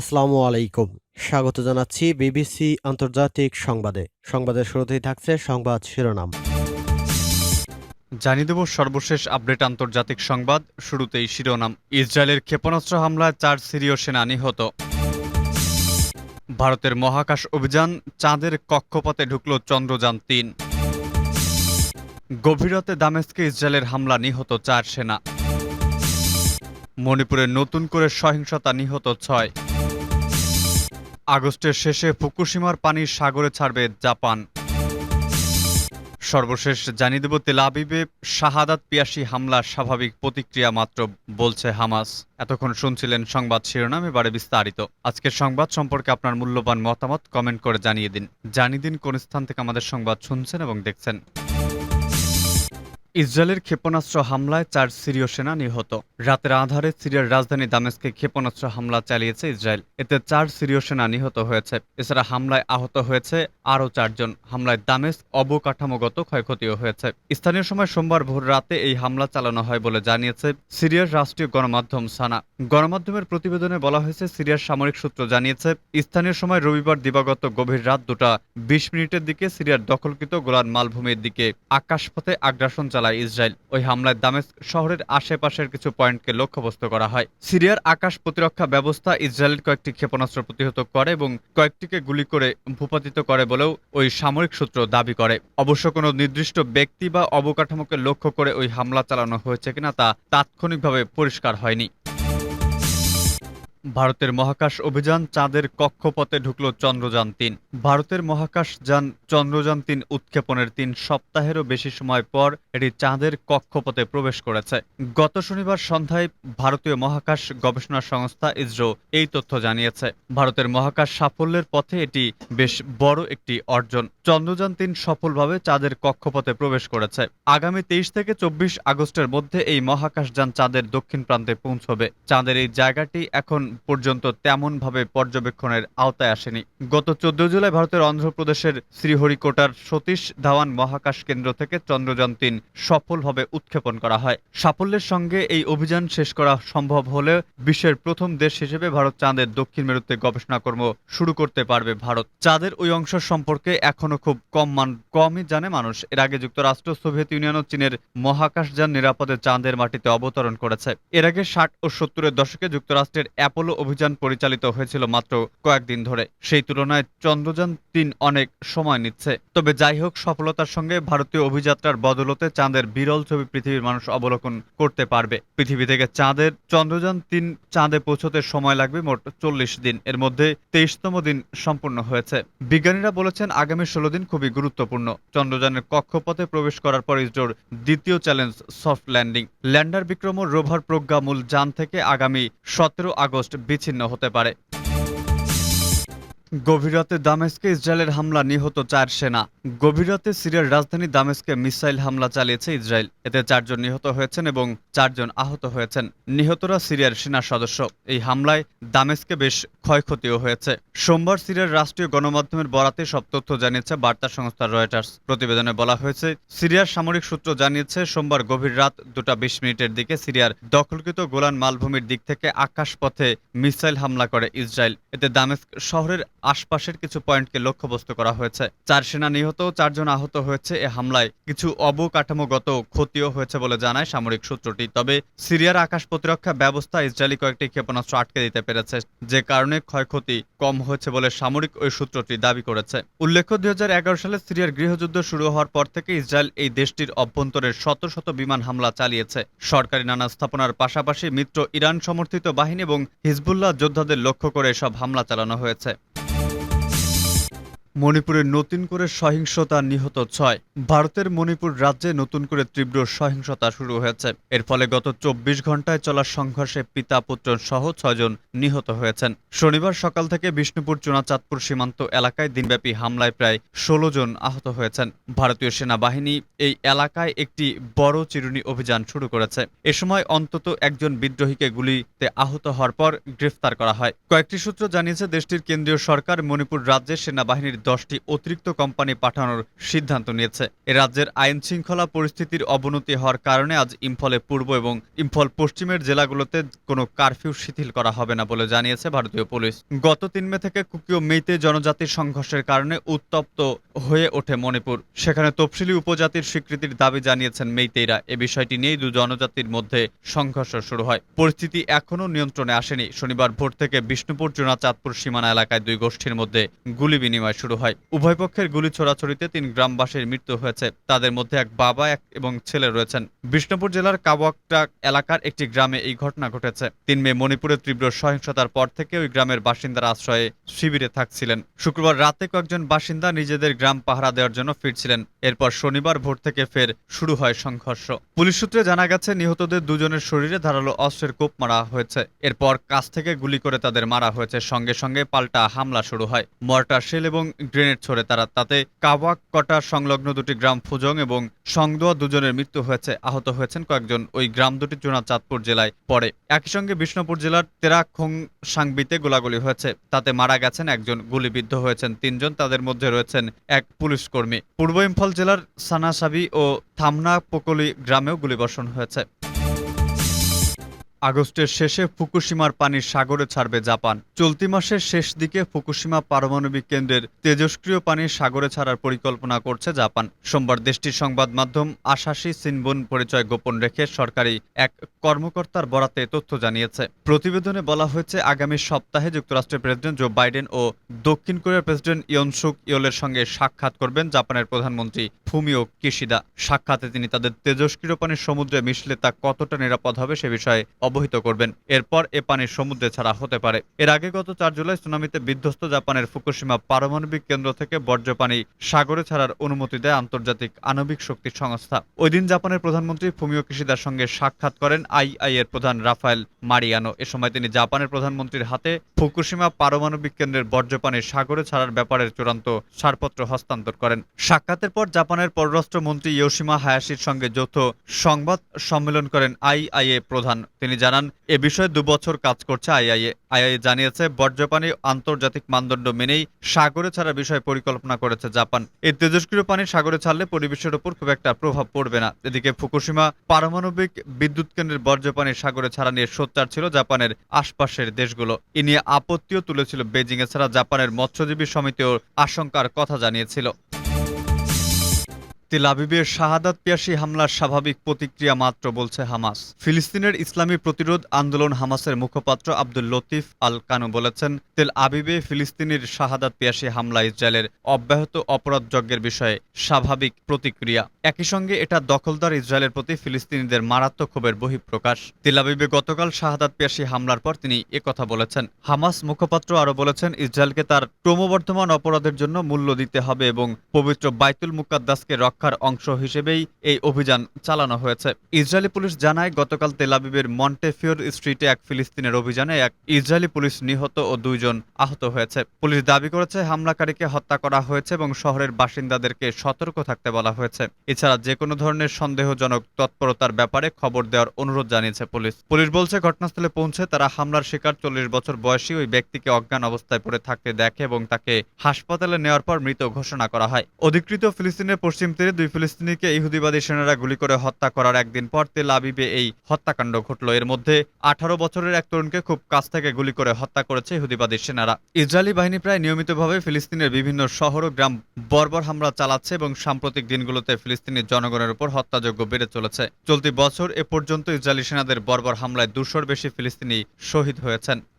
আসসালামু আলাইকুম। স্বাগত জানাচ্ছি বিবিসি আন্তর্জাতিক সংবাদে। সংবাদের শুরুতেই থাকছে সংবাদ শিরোনাম। জানিয়ে দেব সর্বশেষ আপডেট আন্তর্জাতিক সংবাদ। শুরুতেই শিরোনাম, ইসরায়েলের ক্ষেপণাস্ত্র হামলায় চার সিরীয় সেনা নিহত। ভারতের মহাকাশ অভিযান চাঁদের কক্ষপথে ঢুকল চন্দ্রযান তিন। গভীরতে দামেস্কে ইসরায়েলের হামলা নিহত চার সেনা। মণিপুরে নতুন করে সহিংসতা নিহত ছয়। আগস্টের শেষে ফুকুশিমার পানি সাগরে ছাড়বে জাপান। সর্বশেষ জানিয়ে দেব, তেল আবিবে শাহাদাত পিয়াসি হামলা স্বাভাবিক প্রতিক্রিয়া মাত্র বলছে হামাস। এতক্ষণ শুনছিলেন সংবাদ শিরোনাম, এবারে বিস্তারিত। আজকের সংবাদ সম্পর্কে আপনার মূল্যবান মতামত কমেন্ট করে জানিয়ে দিন। জানিয়ে দিন কোন স্থান থেকে আমাদের সংবাদ শুনছেন এবং দেখছেন। ইসরায়েলের ক্ষেপণাস্ত্র হামলায় চার সিরীয় সেনা নিহত। রাতের আধারে সিরিয়ার রাজধানী দামেস্কে ক্ষেপণাস্ত্র হামলা চালিয়েছে ইসরায়েল। এতে চার সিরীয় সেনা নিহত হয়েছে। এছাড়া হামলায় আহত হয়েছে আরও চারজন। হামলায় দামেস্ক অবকাঠামোগত ক্ষয়ক্ষতিও হয়েছে। স্থানীয় সময় সোমবার ভোর রাতে এই হামলা চালানো হয় বলে জানিয়েছে সিরিয়ার রাষ্ট্রীয় গণমাধ্যম সানা। গণমাধ্যমের প্রতিবেদনে বলা হয়েছে, সিরিয়ার সামরিক সূত্র জানিয়েছে, স্থানীয় সময় রবিবার দিবাগত গভীর রাত দুটা বিশ মিনিটের দিকে সিরিয়ার দখলকৃত গোলান মালভূমির দিকে আকাশপথে আগ্রাসন চালায় ইসরায়েল। ওই হামলায় দামেস্ক শহরের আশেপাশের কিছু পয়েন্টকে লক্ষ্যবস্তু করা হয়। সিরিয়ার আকাশ প্রতিরক্ষা ব্যবস্থা ইসরায়েলের কয়েকটি ক্ষেপণাস্ত্র প্রতিহত করে এবং কয়েকটিকে গুলি করে ভূপাতিত করে বলেও ওই সামরিক সূত্র দাবি করে। অবশ্য কোনো নির্দিষ্ট ব্যক্তি বা অবকাঠামোকে লক্ষ্য করে ওই হামলা চালানো হয়েছে কিনা তা তাৎক্ষণিকভাবে পরিষ্কার হয়নি। ভারতের মহাকাশ অভিযান চাঁদের কক্ষপথে ঢুকল চন্দ্রযান তিন। ভারতের মহাকাশ যান চন্দ্রযান তিন উৎক্ষেপণের তিন সপ্তাহেরও বেশি সময় পর এটি চাঁদের কক্ষপথে প্রবেশ করেছে। গত শনিবার সন্ধ্যায় ভারতীয় মহাকাশ গবেষণা সংস্থা ইসরো এই তথ্য জানিয়েছে। ভারতের মহাকাশ সাফল্যের পথে এটি বেশ বড় একটি অর্জন। চন্দ্রযান তিন সফলভাবে চাঁদের কক্ষপথে প্রবেশ করেছে। আগামী তেইশ থেকে চব্বিশ আগস্টের মধ্যে এই মহাকাশযান চাঁদের দক্ষিণ প্রান্তে পৌঁছবে। চাঁদের এই জায়গাটি এখন পর্যন্ত তেমনভাবে পর্যবেক্ষণের আওতায় আসেনি। গত চোদ্দ জুলাই ভারতের অন্ধ্রপ্রদেশের শ্রীহরিকোটার সতীশ ধাওয়ান মহাকাশ কেন্দ্র থেকে চন্দ্রযান তিন সফলভাবে উৎক্ষেপণ করা হয়। সাফল্যের সঙ্গে এই অভিযান শেষ করা সম্ভব হলে বিশ্বের প্রথম দেশ হিসেবে ভারত চাঁদের দক্ষিণ মেরুতে গবেষণা কর্ম শুরু করতে পারবে ভারত। চাঁদের ওই অংশ সম্পর্কে এখনও খুব কম মান, কমই জানে মানুষ। এর আগে যুক্তরাষ্ট্র, সোভিয়েত ইউনিয়ন ও চীনের মহাকাশযান নিরাপদে চাঁদের মাটিতে অবতরণ করেছে। এর আগে ষাট ও সত্তরের দশকে যুক্তরাষ্ট্রের অ্যাপোলো অভিযান পরিচালিত হয়েছিল মাত্র কয়েকদিন ধরে। সেই তুলনায় চন্দ্রযান তিন অনেক সময় নিচ্ছে। তবে যাই হোক, সফলতার সঙ্গে ভারতীয় অভিযাত্রার বদলতে চাঁদের বিরল ছবি পৃথিবীর মানুষ অবলোকন করতে পারবে। পৃথিবী থেকে চাঁদের, চন্দ্রযান তিন চাঁদে পৌঁছতে সময় লাগবে মোট চল্লিশ দিন। এর মধ্যে তেইশতম দিন সম্পূর্ণ হয়েছে। বিজ্ঞানীরা বলেছেন, আগামী ষোলো দিন খুবই গুরুত্বপূর্ণ। চন্দ্রযানের কক্ষপথে প্রবেশ করার পর ইসরোর দ্বিতীয় challenge soft landing. Lander Vikram ও রোভার প্রজ্ঞা মূল যান থেকে আগামী সতেরো আগস্ট বিচ্ছিন্ন হতে পারে। গভীর রাতে দামেস্কে ইসরায়েলের হামলা নিহত চার সেনা। গভীর রাতে সিরিয়ার রাজধানী দামেস্কে মিসাইল হামলা চালিয়েছে ইসরায়েল। এতে চারজন নিহত হয়েছেন এবং চারজন আহত হয়েছেন। নিহতরা সিরিয়ার সেনা সদস্য। এই হামলায় দামেস্কে বেশ ক্ষয়ক্ষতিও হয়েছে। সোমবার সিরিয়ার রাষ্ট্রীয় গণমাধ্যমের বরাতে সব তথ্য জানিয়েছে বার্তা সংস্থা রয়টার্স। প্রতিবেদনে বলা হয়েছে, সিরিয়ার সামরিক সূত্র জানিয়েছে, সোমবার গভীর রাত দুটা বিশ মিনিটের দিকে সিরিয়ার দখলকৃত গোলান মালভূমির দিক থেকে আকাশপথে মিসাইল হামলা করে ইসরায়েল। এতে দামেস্ক শহরের আশপাশের কিছু পয়েন্টকে লক্ষ্যবস্তু করা হয়েছে। চার সেনা নিহত, চারজন আহত হয়েছে এ হামলায়। কিছু অবকাঠামোগত ক্ষতিও হয়েছে বলে জানায় সামরিক সূত্রটি। তবে সিরিয়ার আকাশ প্রতিরক্ষা ব্যবস্থা ইসরায়েলি কয়েকটি ক্ষেপণাস্ত্র আটকে দিতে পেরেছে, যে কারণে ক্ষয়ক্ষতি কম হয়েছে বলে সামরিক ওই সূত্রটি দাবি করেছে। উল্লেখ্য, দুই হাজার এগারো সালে সিরিয়ার গৃহযুদ্ধ শুরু হওয়ার পর থেকে ইসরায়েল এই দেশটির অভ্যন্তরে শত শত বিমান হামলা চালিয়েছে। সরকারি নানা স্থাপনার পাশাপাশি মিত্র ইরান সমর্থিত বাহিনী এবং হিজবুল্লাহ যোদ্ধাদের লক্ষ্য করে সব হামলা চালানো হয়েছে। মণিপুরে নতুন করে সহিংসতা নিহত ছয়। ভারতের মণিপুর রাজ্যে নতুন করে তীব্র সহিংসতা শুরু হয়েছে। এর ফলে গত চব্বিশ ঘন্টায় চলা সংঘর্ষে পিতা, পুত্র সহ ছয়জন নিহত হয়েছেন। শনিবার সকাল থেকে বিষ্ণুপুর, চুনাচাঁদপুর সীমান্ত এলাকায় দিনব্যাপী হামলায় প্রায় ষোলো জন আহত হয়েছেন। ভারতীয় সেনাবাহিনী এই এলাকায় একটি বড় চিরুনি অভিযান শুরু করেছে। এ সময় অন্তত একজন বিদ্রোহীকে গুলিতে আহত হওয়ার পর গ্রেফতার করা হয়। কয়েকটি সূত্র জানিয়েছে, দেশটির কেন্দ্রীয় সরকার মণিপুর রাজ্যের সেনাবাহিনীর দশটি অতিরিক্ত কোম্পানি পাঠানোর সিদ্ধান্ত নিয়েছে। এ রাজ্যের আইন শৃঙ্খলা পরিস্থিতির অবনতি হওয়ার কারণে আজ ইম্ফলে পূর্ব এবং ইম্ফল পশ্চিমের জেলাগুলোতে কোনো কারফিউ শিথিল করা হবে না বলে জানিয়েছে ভারতীয় পুলিশ। গত তিন মে থেকে কুকিও মেইতে জনজাতির সংঘর্ষের কারণে উত্তপ্ত হয়ে ওঠে মণিপুর। সেখানে তফসিলি উপজাতির স্বীকৃতির দাবি জানিয়েছেন মেইতেইরা। এ বিষয়টি নিয়েই দু জনজাতির মধ্যে সংঘর্ষ শুরু হয়। পরিস্থিতি এখনও নিয়ন্ত্রণে আসেনি। শনিবার ভোর থেকে বিষ্ণুপুর জোনা চাঁদপুর সীমানা এলাকায় দুই গোষ্ঠীর মধ্যে গুলি বিনিময় শুরু হয়। উভয় পক্ষের গুলি ছোড়াছড়িতে তিন গ্রামবাসীর মৃত্যু হয়েছে। তাদের মধ্যে এক বাবা, এক এবং ছেলে রয়েছেন। বিষ্ণুপুর জেলার কাওয়াকটা এলাকার একটি গ্রামে এই ঘটনা ঘটেছে। তিন মে মণিপুরে তীব্র সহিংসতার পর থেকে ওই গ্রামের বাসিন্দারা আশ্রয়ে শিবিরে থাকছিলেন। শুক্রবার রাতে কয়েকজন বাসিন্দা নিজেদের গ্রাম পাহারা দেওয়ার জন্য ফিরছিলেন। এরপর শনিবার ভোর থেকে ফের শুরু হয় সংঘর্ষ। পুলিশ সূত্রে জানা গেছে, নিহতদের দুজনের শরীরে ধারালো অস্ত্রের কোপ মারা হয়েছে। এরপর কাছ থেকে গুলি করে তাদের মারা হয়েছে। সঙ্গে সঙ্গে পাল্টা হামলা শুরু হয়। মর্টার শেল এবং গ্রেনেড ছড়ে তারা, তাতে কাওয়াক, কটা সংলগ্ন দুটি গ্রাম ফুজং এবং সংদোয়া দুজনের মৃত্যু হয়েছে, আহত হয়েছেন কয়েকজন। ওই গ্রাম দুটি চোনা চাঁদপুর জেলায় পড়ে। একই সঙ্গে বিষ্ণুপুর জেলার তেরাখং সাংবিতে গোলাগুলি হয়েছে। তাতে মারা গেছেন একজন, গুলিবিদ্ধ হয়েছেন তিনজন, তাদের মধ্যে রয়েছেন এক পুলিশ কর্মী। পূর্ব ইম্ফল জেলার সানাসাবি ও থামনা পোকলি গ্রামেও গুলিবর্ষণ হয়েছে। আগস্টের শেষে ফুকুশিমার পানি সাগরে ছাড়বে জাপান। চলতি মাসের শেষ দিকে ফুকুশিমা পারমাণবিক কেন্দ্রের তেজস্ক্রিয় পানি সাগরে ছাড়ার পরিকল্পনা করছে জাপান। সোমবার দেশটির সংবাদ মাধ্যম আশাসি সিনবুন পরিচয় গোপন রেখে সরকারি এক কর্মকর্তার বরাতে তথ্য জানিয়েছে। প্রতিবেদনে বলা হয়েছে, আগামী সপ্তাহে যুক্তরাষ্ট্রের প্রেসিডেন্ট জো বাইডেন ও দক্ষিণ কোরিয়ার প্রেসিডেন্ট ইয়নসুক ইয়োলের সঙ্গে সাক্ষাৎ করবেন জাপানের প্রধানমন্ত্রী ফুমিও কিশিদা। সাক্ষাতে তিনি তাদের তেজস্ক্রিয় পানি সমুদ্রে মিশলে তা কতটা নিরাপদ হবে সে বিষয়ে অবহিত করবেন। এরপর এ পানি সমুদ্রে ছাড়া হতে পারে। এর আগে গত চার জুলাই সুনামিতে বিধ্বস্ত জাপানের ফুকুশিমা পারমাণবিক কেন্দ্র থেকে বর্জ্য পানি সাগরে ছাড়ার অনুমতি দেয় আন্তর্জাতিক আণবিক শক্তি সংস্থা। ওই দিন জাপানের প্রধানমন্ত্রী ফুমিও কিশিদার সঙ্গে সাক্ষাৎ করেন আইআই এর প্রধান রাফায়েল মারিয়ানো। এ সময় তিনি জাপানের প্রধানমন্ত্রীর হাতে ফুকুশিমা পারমাণবিক কেন্দ্রের বর্জ্য পানি সাগরে ছাড়ার ব্যাপারে চূড়ান্ত ছাড়পত্র হস্তান্তর করেন। সাক্ষাতের পর জাপানের পররাষ্ট্রমন্ত্রী ইয়োশিমা হায়াসির সঙ্গে যৌথ সংবাদ সম্মেলন করেন আইআইএ প্রধান। তিনি জানান, এ বিষয়ে দুবছর কাজ করছে আইআইএ। আইআইএ জানিয়েছে, বর্জ্যপানি আন্তর্জাতিক মানদণ্ড মেনেই সাগরে ছাড়ার বিষয়ে পরিকল্পনা করেছে জাপান। এই তেজস্ক্রিয় পানি সাগরে ছাড়লে পরিবেশের উপর খুব একটা প্রভাব পড়বে না। এদিকে ফুকুশিমা পারমাণবিক বিদ্যুৎ কেন্দ্রের বর্জ্যপানি সাগরে ছাড়া নিয়ে সোচ্চার ছিল জাপানের আশপাশের দেশগুলো। এ নিয়ে আপত্তিও তুলেছিল বেজিং এছাড়া জাপানের মৎস্যজীবী সমিতিও আশঙ্কার কথা জানিয়েছিল। তেল আবিবের শাহাদাত পিয়াসী হামলার স্বাভাবিক প্রতিক্রিয়া মাত্র বলছে হামাস। ফিলিস্তিনের ইসলামী প্রতিরোধ আন্দোলন হামাসের মুখপাত্র আব্দুল লতিফ আল কানু বলেছেন, তেল আবিবে ফিলিস্তিনির শাহাদাত পিয়াসী হামলা ইসরায়েলের অব্যাহত অপরাধ যজ্ঞের বিষয়ে স্বাভাবিক প্রতিক্রিয়া। একই সঙ্গে এটা দখলদার ইসরায়েলের প্রতি ফিলিস্তিনিদের মারাত্মক ক্ষোভের বহিঃপ্রকাশ। তেল আবিবে গতকাল শাহাদাত পিয়াসী হামলার পর তিনি একথা বলেছেন। হামাস মুখপাত্র আরও বলেছেন, ইসরায়েলকে তার ক্রমবর্ধমান অপরাধের জন্য মূল্য দিতে হবে এবং পবিত্র বাইতুল মুকাদ্দাসকে রক্ষার অংশ হিসেবেই এই অভিযান চালানো হয়েছে। ইসরায়েলি পুলিশ জানায়, গতকাল তেলাবিবের মন্টেফিওর স্ট্রিটে এক ফিলিস্তিনের অভিযানে এক ইসরায়েলি পুলিশ নিহত ও দুইজন আহত হয়েছে। পুলিশ দাবি করেছে, হামলাকারীকে হত্যা করা হয়েছে এবং শহরের বাসিন্দাদেরকে সতর্ক থাকতে বলা হয়েছে। এছাড়া যে কোনো ধরনের সন্দেহজনক তৎপরতার ব্যাপারে খবর দেওয়ার অনুরোধ জানিয়েছে পুলিশ। পুলিশ বলছে, ঘটনাস্থলে পৌঁছে তারা হামলার শিকার চল্লিশ বছর বয়সী ওই ব্যক্তিকে অজ্ঞান অবস্থায় পড়ে থাকতে দেখে এবং তাকে হাসপাতালে নেওয়ার পর মৃত ঘোষণা করা হয়। অধিকৃত ফিলিস্তিনের পশ্চিম তীরে দুই ফিলিস্তিনিকে ইহুদিবাদী সেনারা গুলি করে হত্যা করার একদিন পর তেল আবিবে এই হত্যাকাণ্ড ঘটল। এর মধ্যে আঠারো বছরের এক তরুণকে খুব কাছ থেকে গুলি করে হত্যা করেছে ইহুদিবাদী সেনারা। ইসরায়েলি বাহিনী প্রায় নিয়মিতভাবে ফিলিস্তিনের বিভিন্ন শহর ও গ্রাম বর্বর হামলা চালাচ্ছে এবং সাম্প্রতিক দিনগুলোতে ফিলিস্তিনি জনগণের উপর হত্যাযোগ্য বেড়ে চলেছে। চলতি বছর এ পর্যন্ত ইসরায়েলি সেনাদের বর্বর হামলায় দুশোর বেশি ফিলিস্তিনি শহীদ হয়েছেন।